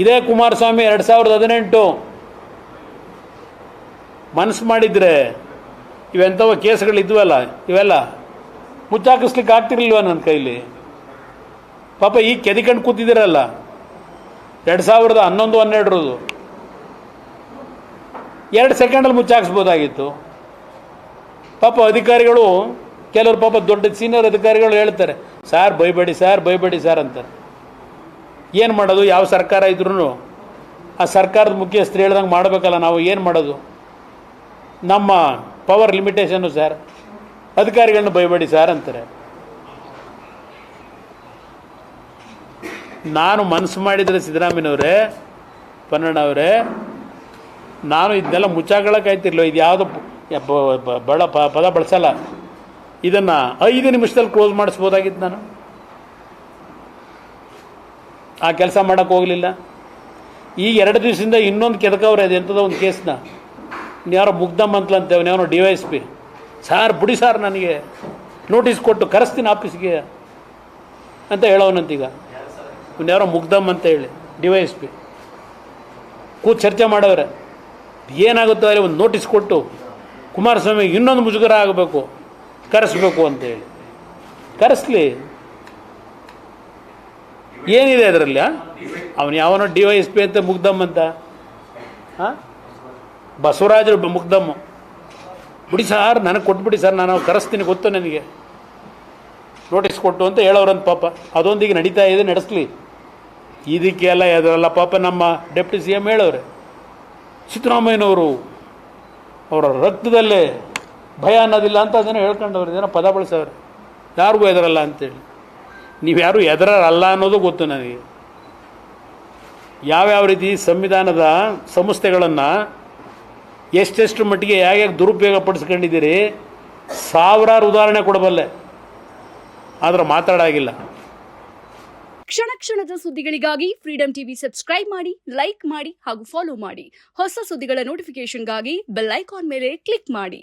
ಇದೇ ಕುಮಾರಸ್ವಾಮಿ ಎರಡು ಸಾವಿರದ ಹದಿನೆಂಟು. ಮನಸ್ಸು ಮಾಡಿದರೆ ಇವೆಂಥವ ಕೇಸ್ಗಳಿದ್ವಲ್ಲ ಇವೆಲ್ಲ ಮುಚ್ಚಾಕಿಸ್ಲಿಕ್ಕೆ ಆಗ್ತಿರ್ಲಿಲ್ವ ನನ್ನ ಕೈಲಿ? ಪಾಪ ಈಗ ಕೆದಿಕಂಡು ಕೂತಿದ್ದೀರಲ್ಲ, ಎರಡು ಸಾವಿರದ ಹನ್ನೊಂದು, ಹನ್ನೆರಡರದು. ಎರಡು ಸೆಕೆಂಡಲ್ಲಿ ಮುಚ್ಚಾಕಿಸ್ಬೋದಾಗಿತ್ತು. ಪಾಪ ಅಧಿಕಾರಿಗಳು, ಕೆಲವರು ಪಾಪ ದೊಡ್ಡ ಸೀನಿಯರ್ ಅಧಿಕಾರಿಗಳು ಹೇಳ್ತಾರೆ, ಸಾರ್, ಬೈಬೇಡಿ ಸಾರ್ ಬೈಬೇಡಿ, ಸಾರ್ ಅಂತಾರೆ. ಏನು ಮಾಡೋದು? ಯಾವ ಸರ್ಕಾರ ಇದ್ರೂ ಆ ಸರ್ಕಾರದ ಮುಖ್ಯಸ್ಥರು ಹೇಳ್ದಂಗೆ ಮಾಡಬೇಕಲ್ಲ, ನಾವು ಏನು ಮಾಡೋದು? ನಮ್ಮ ಪವರ್ ಲಿಮಿಟೇಷನ್ನು ಸರ್ ಅಧಿಕಾರಿಗಳನ್ನ ಭಯಬೇಡಿ ಸರ್ ಅಂತಾರೆ. ನಾನು ಮನಸ್ಸು ಮಾಡಿದರೆ ಸಿದ್ದರಾಮಯ್ಯನವರೇ ಪನ್ನಣ್ಣವರೇ ನಾನು ಇದನ್ನೆಲ್ಲ ಮುಚ್ಚಾಕೊಳ್ಳೋಕ್ಕಾಯ್ತಿರ್ಲಿಲ್ಲ ಇದು ಯಾವುದು ಬಳ ಪದ ಬಳಸಲ್ಲ. ಇದನ್ನು ಐದು ನಿಮಿಷದಲ್ಲಿ ಕ್ಲೋಸ್ ಮಾಡಿಸ್ಬೋದಾಗಿತ್ತು ನಾನು. ಆ ಕೆಲಸ ಮಾಡೋಕ್ಕೆ ಹೋಗಲಿಲ್ಲ. ಈಗ ಎರಡು ದಿವಸದಿಂದ ಇನ್ನೊಂದು ಕೆದಕವ್ರೆ ಅದು ಎಂಥದೋ ಒಂದು ಕೇಸ್ನ. ಯಾರೋ ಮಂತ್ಲ ಅಂತೇವೆ ಅವನ್ಯಾವನೋ D Y S P. Sir, ಬಿಡಿ ಸಾರ್ ನನಗೆ ನೋಟಿಸ್ ಕೊಟ್ಟು ಕರೆಸ್ತೀನಿ ಆಫೀಸ್ಗೆ ಅಂತ ಹೇಳೋನಂತೀಗ. ಯಾರೋ ಮುಗ್ದಮ್ ಅಂತ ಹೇಳಿ, ಡಿ ವೈ ಎಸ್ ಪಿ. ಕೂತು ಚರ್ಚೆ ಮಾಡವ್ರೆ. ಏನಾಗುತ್ತೋ ಅಲ್ಲಿ ಒಂದು ನೋಟಿಸ್ ಕೊಟ್ಟು ಕುಮಾರಸ್ವಾಮಿ ಇನ್ನೊಂದು ಮುಜುಗರ ಆಗಬೇಕು, ಕರೆಸ್ಬೇಕು ಅಂತೇಳಿ ಕರೆಸ್ಲಿ. ಏನಿದೆ ಅದರಲ್ಲಿ ಅವನು ಯಾವನೋ ಡಿ ವೈ ಎಸ್ ಪಿ ಅಂತ ಹಾಂ ಬಸವರಾಜರು ಮುಗ್ದಮ್ಮು ಬಿಡಿ ಸರ್, ನನಗೆ ಕೊಟ್ಬಿಡಿ ಸರ್, ನಾನು ಕರೆಸ್ತೀನಿ, ಗೊತ್ತು ನನಗೆ. ನೋಟಿಸ್ ಕೊಟ್ಟು ಅಂತ ಹೇಳೋರಂತ ಪಾಪ. ಅದೊಂದಿಗೆ ನಡೀತಾ ಇದೆ, ನಡೆಸ್ಲಿ. ಇದಕ್ಕೆ ಎಲ್ಲ ಅದರಲ್ಲ ಪಾಪ ನಮ್ಮ ಡೆಪ್ಟಿ ಸಿ ಎಂ ಹೇಳವ್ರೆ ಸಿದ್ದರಾಮಯ್ಯನವರು ಅವರ ರಕ್ತದಲ್ಲೇ ಭಯ ಅನ್ನೋದಿಲ್ಲ ಅಂತ ಅದನ್ನು ಹೇಳ್ಕೊಂಡವ್ರು ಏನೋ ಪದ ಬಳಸವ್ರೆ. ಯಾರಿಗೂ ಎದರಲ್ಲ ಅಂತೇಳಿ. ನೀವು ಯಾರು ಎದರಲ್ಲ ಅನ್ನೋದು ಗೊತ್ತು ನನಗೆ. ಯಾವ್ಯಾವ ರೀತಿ ಸಂವಿಧಾನದ ಸಂಸ್ಥೆಗಳನ್ನು ಎಷ್ಟೆಷ್ಟು ಮಟ್ಟಿಗೆ ಹೇಗೆ ದುರುಪಯೋಗ ಪಡಿಸ್ಕೊಂಡಿದ್ದೀರಿ, ಸಾವಿರಾರು ಉದಾಹರಣೆ ಕೊಡಬಲ್ಲೆ. ಆದರೆ ಮಾತಾಡಾಗಿಲ್ಲ. ಕ್ಷಣ ಕ್ಷಣದ ಸುದ್ದಿಗಳಿಗಾಗಿ ಫ್ರೀಡಂ ಟಿವಿ ಸಬ್ಸ್ಕ್ರೈಬ್ ಮಾಡಿ ಲೈಕ್ ಮಾಡಿ ಹಾಗೂ ಫಾಲೋ ಮಾಡಿ. ಹೊಸ ಸುದ್ದಿಗಳ ನೋಟಿಫಿಕೇಶನ್ಗಾಗಿ ಬೆಲ್ ಐಕಾನ್ ಮೇಲೆ ಕ್ಲಿಕ್ ಮಾಡಿ.